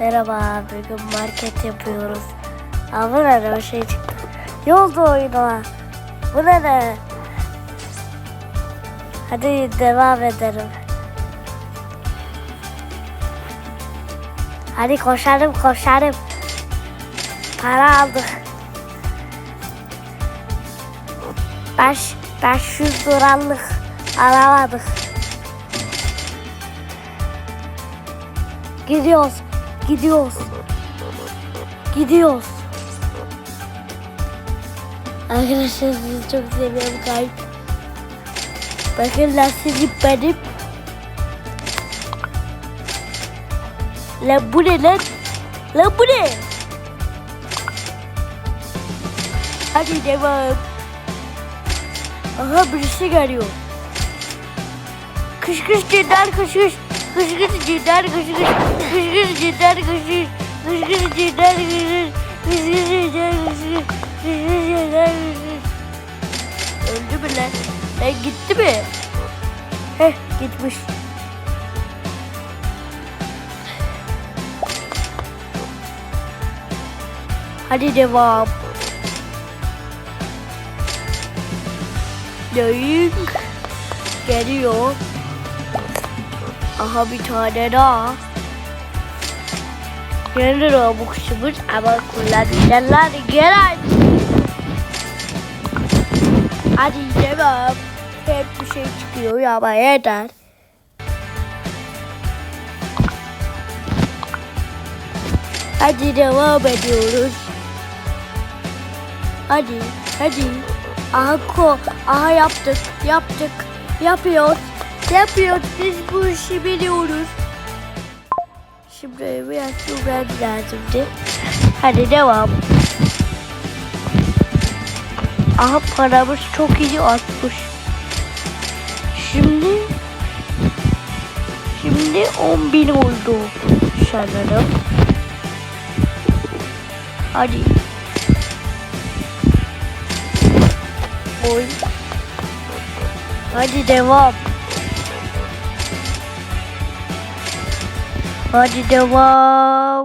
Merhaba, bugün market yapıyoruz. Aa, bu ne o şey çıktı. Yolda oyuna. Bu ne ne? Hadi devam edelim. Hadi koşalım koşalım. Para aldık. Beş, 500 liralık alamadık. Gidiyoruz. Gidiyoruz. Gidiyoruz. Arkadaşlar sizi çok seviyorum kalp. Bakın lastik benim. Lan bu ne lan? Lan bu ne? Hadi devam. Aha birisi geliyor. Kış kış cidden kış kış. Kış kış cidden kış kış. Kış kış cidden kış kış. Kış kış cidden kış kış. Öldü mü lan? Lan gitti mi? Heh gitmiş. Hadi devam. Dayık geliyor. Aha bir tane daha. Bu kuşumuz ama kullanıcılar gelen. Hadi devam. Hep bir şey çıkıyor ama yeter. Hadi devam ediyoruz. Hadi, hadi. Aha ko, aha yaptık, yaptık, yapıyoruz, yapıyoruz. Biz bu işi biliyoruz. Şimdi biraz durmam lazımdı. Hadi devam. Aha paramız çok iyi artmış. Şimdi Şimdi 10 bin oldu sanırım. Hadi. Oy. Hadi devam. Hadi devam.